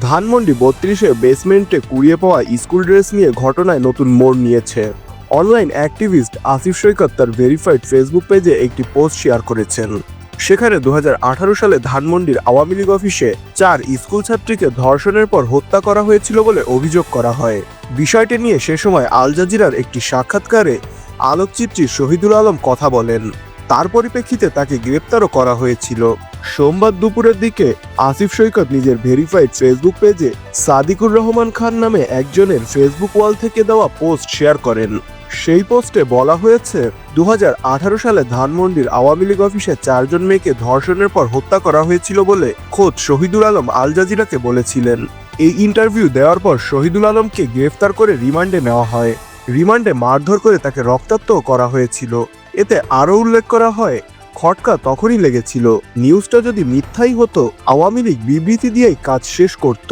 ধানমন্ডি বত্রিশে বেসমেন্টে কুড়িয়ে পাওয়া স্কুল ড্রেস নিয়ে ঘটনায় নতুন মোড় নিয়েছে। অনলাইন অ্যাক্টিভিস্ট আসিফ সৈকত তার ভেরিফাইড ফেসবুক পেজে একটি পোস্ট শেয়ার করেছেন। সেখানে দু হাজার আঠারো সালে ধানমন্ডির আওয়ামী লীগ অফিসে চার স্কুল ছাত্রীকে ধর্ষণের পর হত্যা করা হয়েছিল বলে অভিযোগ করা হয়। বিষয়টি নিয়ে সে সময় আল জাজিরার একটি সাক্ষাৎকারে আলোকচিত্রী শহীদুল আলম কথা বলেন। তার পরিপ্রেক্ষিতে তাকে গ্রেপ্তারও করা হয়েছিল। সোমবার দুপুরের দিকে আসিফ সৈকত নিজের ভেরিফাইড ফেসবুক পেজে সাদিকুর রহমান খান নামে একজনের ফেসবুক ওয়াল থেকে দেওয়া পোস্ট শেয়ার করেন। সেই পোস্টে বলা হয়েছে দু হাজার আঠারো সালে ধানমন্ডির আওয়ামী লীগ অফিসে চারজন মেয়েকে ধর্ষণের পর হত্যা করা হয়েছিল বলে খোদ শহীদুল আলম আল জাজিরাকে বলেছিলেন। এই ইন্টারভিউ দেওয়ার পর শহীদুল আলমকে গ্রেফতার করে রিমান্ডে নেওয়া হয়। রিমান্ডে মারধর করে তাকে রক্তাক্তও করা হয়েছিল। এতে আরও উল্লেখ করা হয় খটকা তখনই লেগেছিল। নিউজটা যদি মিথ্যাই হতো, আওয়ামী লীগ বিবৃতি দিয়েই কাজ শেষ করত।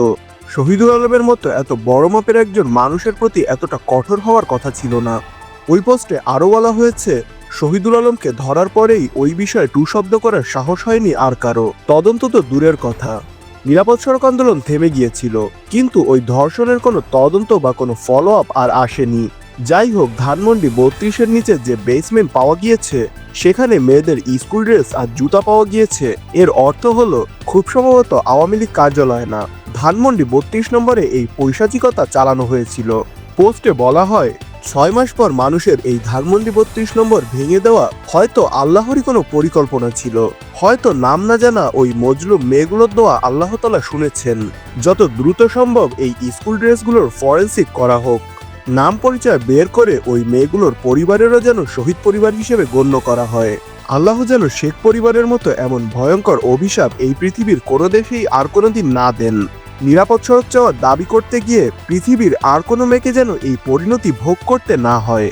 শহীদুল আলমের মতো এত বড় মাপের একজন মানুষের প্রতি এতটা কঠোর হওয়ার কথা ছিল না। ওই পোস্টে আরও বলা হয়েছে, শহীদুল আলমকে ধরার পরেই ওই বিষয়ে টু শব্দ করার সাহস হয়নি আর কারও। তদন্ত তো দূরের কথা। নিরাপদ সড়ক আন্দোলন থেমে গিয়েছিল, কিন্তু ওই ধর্ষণের কোনো তদন্ত বা কোনো ফলো আপ আর আসেনি। যাই হোক ধানমন্ডি বত্রিশের নিচে যে বেসমেন্ট পাওয়া গিয়েছে, সেখানে মেয়েদের স্কুল ড্রেস আর জুতা পাওয়া গিয়েছে। এর অর্থ হলো, খুব সম্ভবত আওয়ামী লীগ কার্যালয় না। ধানমন্ডি বত্রিশ নম্বরে এই পৈশাচিকতা চালানো হয়েছিল। পোস্টে বলা হয়, ছয় মাস পর মানুষের এই ধানমন্ডি বত্রিশ নম্বর ভেঙে দেওয়া হয়তো আল্লাহরই কোনো পরিকল্পনা ছিল। হয়তো নাম না জানা ওই মজলুম মেয়েগুলোর দোয়া আল্লাহতলা শুনেছেন। যত দ্রুত সম্ভব এই স্কুল ড্রেসগুলোর ফরেন্সিক করা হোক। নাম পরিচয় বের করে ওই মেয়েগুলোর পরিবারেরও যেন শহীদ পরিবার হিসেবে গণ্য করা হয়। আল্লাহ যেন শেখ পরিবারের মতো এমন ভয়ঙ্কর অভিশাপ এই পৃথিবীর কোনো দেশেই আর কোনোদিন না দেন। নিরাপদ সড়ক চাওয়ার দাবি করতে গিয়ে পৃথিবীর আর কোনো মেয়েকে যেন এই পরিণতি ভোগ করতে না হয়।